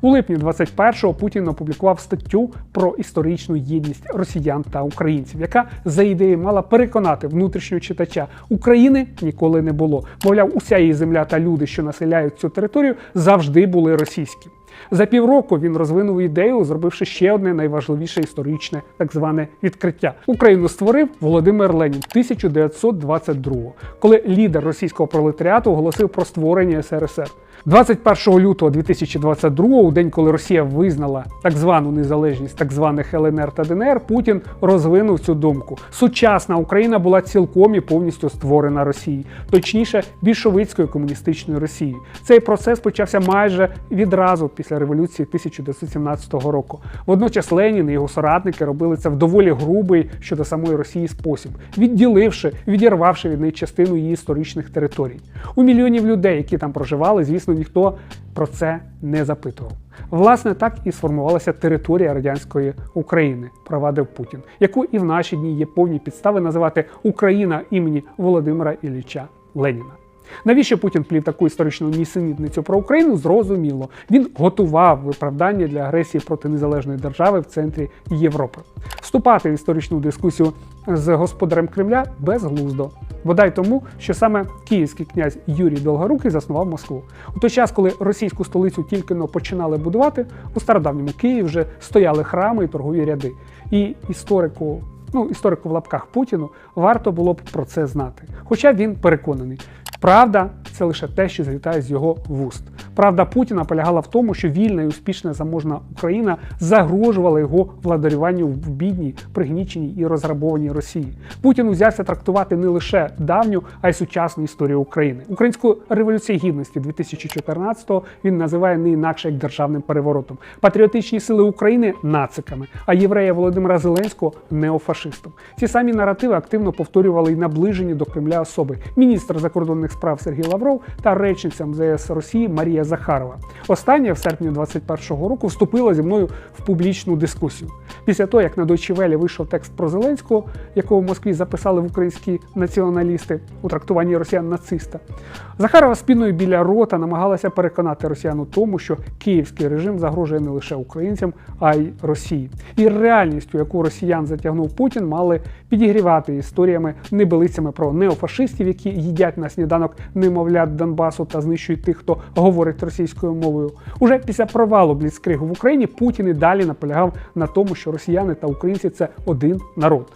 У липні 21-го Путін опублікував статтю про історичну єдність росіян та українців, яка за ідеєю мала переконати внутрішнього читача України ніколи не було. Мовляв, уся її земля та люди, що населяють цю територію, завжди були російські. За півроку він розвинув ідею, зробивши ще одне найважливіше історичне так зване відкриття. Україну створив Володимир Ленін 1922-го, коли лідер російського пролетаріату оголосив про створення СРСР. 21 лютого 2022, у день, коли Росія визнала так звану незалежність так званих ЛНР та ДНР, Путін розвинув цю думку. Сучасна Україна була цілком і повністю створена Росією, точніше, більшовицькою комуністичною Росією. Цей процес почався майже відразу після революції 1917 року. Водночас Ленін і його соратники робили це в доволі грубий щодо самої Росії спосіб, відділивши, відірвавши від неї частину її історичних територій. У мільйонів людей, які там проживали, звісно, ніхто про це не запитував. Власне, так і сформувалася територія радянської України, провадив Путін, яку і в наші дні є повні підстави називати Україна імені Володимира Ілліча Леніна. Навіщо Путін плів таку історичну нісенітницю про Україну? Зрозуміло. Він готував виправдання для агресії проти незалежної держави в центрі Європи. Вступати в історичну дискусію з господарем Кремля безглуздо. Бодай тому, що саме київський князь Юрій Долгорукий заснував Москву. У той час, коли російську столицю тільки но починали будувати, у стародавньому Києві вже стояли храми і торгові ряди. І історику ну, історику в лапках Путіну, варто було б про це знати. Хоча він переконаний, правда це лише те, що злітає з його вуст. Правда Путіна полягала в тому, що вільна і успішна заможна Україна загрожувала його владарюванню в бідній, пригніченій і розграбованій Росії. Путін узявся трактувати не лише давню, а й сучасну історію України. Українську революцію гідності 2014-го він називає не інакше як державним переворотом. Патріотичні сили України нациками, а єврея Володимира Зеленського неофашистом. Ці самі наративи активно повторювали і наближені до Кремля особи міністр закордонних справ Сергій Лавров та речниця МЗС Росії Марія Захарова. Остання в серпні 2021 року вступила зі мною в публічну дискусію. Після того, як на Welle вийшов текст про Зеленського, якого в Москві записали в українські націоналісти у трактуванні росіян нациста, Захарова спіною біля рота намагалася переконати росіян у тому, що київський режим загрожує не лише українцям, а й Росії. І реальністю, яку росіян затягнув Путін, мали підігрівати історіями небелицями про неофашистів, які їдять на сніданок немовлят Донбасу та знищують тих, хто говорить російською мовою. Уже після провалу Бліцкригу в Україні Путін і далі наполягав на тому, що росіяни та українці це один народ.